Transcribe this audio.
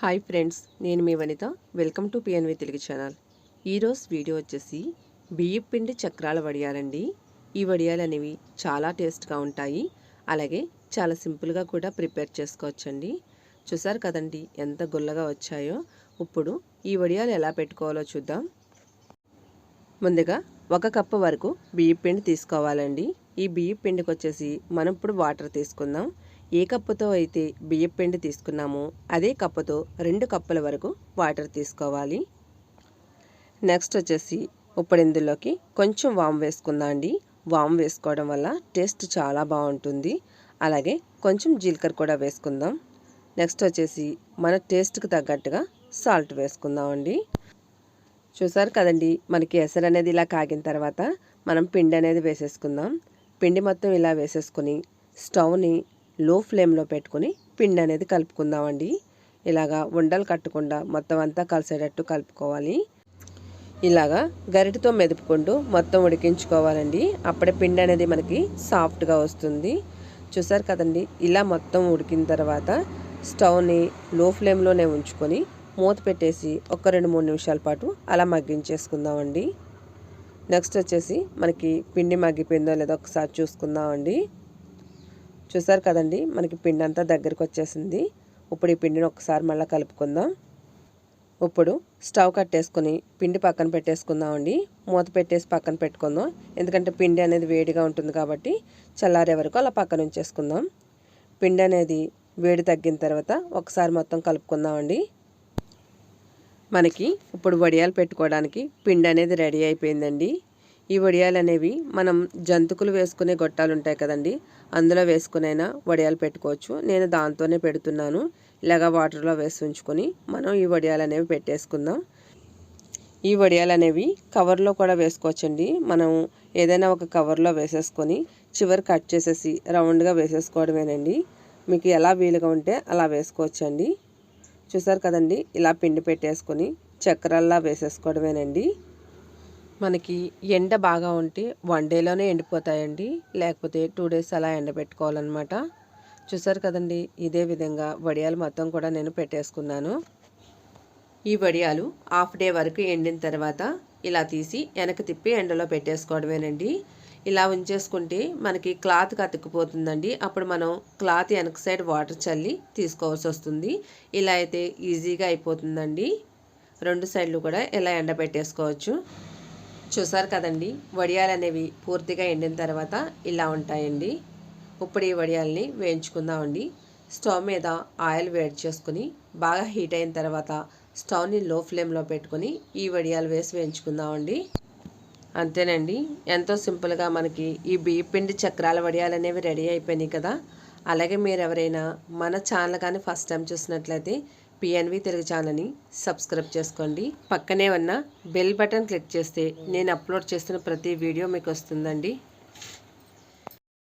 Hi friends నేను మీ వనిత. Welcome to PNV Telugu channel. ఈరోజు వీడియో వచ్చేసి బియ్యం పిండి చక్రాల వడియాలండి. ఈ వడియాలు అనేవి చాలా టేస్ట్గా ఉంటాయి. అలాగే చాలా సింపుల్గా కూడా ప్రిపేర్ చేసుకోవచ్చండి. చూసారు కదండి ఎంత గుల్లగా వచ్చాయో. ఇప్పుడు ఈ వడియాలు ఎలా పెట్టుకోవాలో చూద్దాం. ముందుగా ఒక కప్పు వరకు బియ్యం పిండి తీసుకోవాలండి. ఈ బియ్యం పిండికి వచ్చేసి మనం ఇప్పుడు వాటర్ తీసుకుందాం. ఏ కప్పుతో అయితే బియ్యం పిండి తీసుకున్నామో అదే కప్పుతో రెండు కప్పుల వరకు వాటర్ తీసుకోవాలి. నెక్స్ట్ వచ్చేసి ఇప్పుడు ఇందులోకి కొంచెం వామ్ వేసుకుందాం అండి. వామ్ వేసుకోవడం వల్ల టేస్ట్ చాలా బాగుంటుంది. అలాగే కొంచెం జీలకర్ర కూడా వేసుకుందాం. నెక్స్ట్ వచ్చేసి మన టేస్ట్కి తగ్గట్టుగా సాల్ట్ వేసుకుందామండి చూసారు కదండి మనకి ఎసరు అనేది ఇలా కాగిన తర్వాత మనం పిండి అనేది వేసేసుకుందాం. పిండి మొత్తం ఇలా వేసేసుకుని స్టవ్ని లో ఫ్లేమ్లో పెట్టుకొని పిండి అనేది కలుపుకుందామండి. ఇలాగా ఉండలు కట్టకుండా మొత్తం అంతా కలిసేటట్టు కలుపుకోవాలి. ఇలాగా గరిటతో మెదుపుకుంటూ మొత్తం ఉడికించుకోవాలండి. అప్పుడే పిండి అనేది మనకి సాఫ్ట్గా వస్తుంది. చూసారు కదండి ఇలా మొత్తం ఉడికిన తర్వాత స్టవ్ని లో ఫ్లేమ్లోనే ఉంచుకొని మూత పెట్టేసి ఒక రెండు మూడు నిమిషాల పాటు అలా మగ్గించేసుకుందామండి. నెక్స్ట్ వచ్చేసి మనకి పిండి మగ్గిపోయిందో లేదో ఒకసారి చూసుకుందామండి. చూసారు కదండి మనకి పిండి అంతా దగ్గరికి వచ్చేసింది. ఇప్పుడు ఈ పిండిని ఒకసారి మళ్ళీ కలుపుకుందాం. ఇప్పుడు స్టవ్ కట్టేసుకొని పిండి పక్కన పెట్టేసుకుందామండి. మూత పెట్టేసి పక్కన పెట్టుకుందాం. ఎందుకంటే పిండి అనేది వేడిగా ఉంటుంది కాబట్టి చల్లారే వరకు అలా పక్కన ఉంచేసుకుందాం. పిండి అనేది వేడి తగ్గిన తర్వాత ఒకసారి మొత్తం కలుపుకుందామండి. మనకి ఇప్పుడు వడియాలు పెట్టుకోవడానికి పిండి అనేది రెడీ అయిపోయిందండి. ఈ వడియాలు అనేవి మనం జంతుకులు వేసుకునే గొట్టాలు ఉంటాయి కదండి. అందులో వేసుకునైనా వడియాలు పెట్టుకోవచ్చు. నేను దాంతోనే పెడుతున్నాను. ఇలాగ వాటర్లో వేసి ఉంచుకొని మనం ఈ వడియాలు అనేవి పెట్టేసుకుందాం. ఈ వడియాలు అనేవి కవర్లో కూడా వేసుకోవచ్చండి. మనం ఏదైనా ఒక కవర్లో వేసేసుకొని చివరి కట్ చేసేసి రౌండ్గా వేసేసుకోవడమేనండి. మీకు ఎలా వీలుగా ఉంటే అలా వేసుకోవచ్చండి. చూసారు కదండి. ఇలా పిండి పెట్టేసుకొని చక్రాల్లా వేసేసుకోవడమేనండి. మనకి ఎండ బాగా ఉంటే వన్ డేలోనే ఎండిపోతాయండి. లేకపోతే టూ డేస్ అలా ఎండబెట్టుకోవాలన్నమాట. చూసారు కదండి ఇదే విధంగా వడియాలు మొత్తం కూడా నేను పెట్టేసుకున్నాను. ఈ వడియాలు హాఫ్ డే వరకు ఎండిన తర్వాత ఇలా తీసి వెనక తిప్పి ఎండలో పెట్టేసుకోవడమేనండి. ఇలా ఉంచేసుకుంటే మనకి క్లాత్ కతుక్కుపోతుందండి. అప్పుడు మనం క్లాత్ వెనక సైడ్ వాటర్ చల్లి తీసుకోవాల్సి వస్తుంది. ఇలా అయితే ఈజీగా అయిపోతుందండి. రెండు సైడ్లు కూడా ఇలా ఎండబెట్టేసుకోవచ్చు. చూసారు కదండి వడియాలు అనేవి పూర్తిగా ఎండిన తర్వాత ఇలా ఉంటాయండి. ఇప్పుడు ఈ వడియాలని వేయించుకుందామండి. స్టవ్ మీద ఆయిల్ వేడి చేసుకుని బాగా హీట్ అయిన తర్వాత స్టవ్ని లో ఫ్లేమ్లో పెట్టుకొని ఈ వడియాలు వేసి వేయించుకుందామండి. అంతేనండి ఎంతో సింపుల్గా మనకి ఈ బియ్య పిండి చక్రాల వడియాలు అనేవి రెడీ అయిపోయినాయి కదా. అలాగే మీరు ఎవరైనా మన ఛానల్ కానీ ఫస్ట్ టైం చూసినట్లయితే పిఎన్వి తెలుగు ఛానల్ని సబ్స్క్రైబ్ చేసుకోండి. పక్కనే ఉన్న బెల్ బటన్ క్లిక్ చేస్తే నేను అప్లోడ్ చేస్తున్న ప్రతి వీడియో మీకు వస్తుందండి.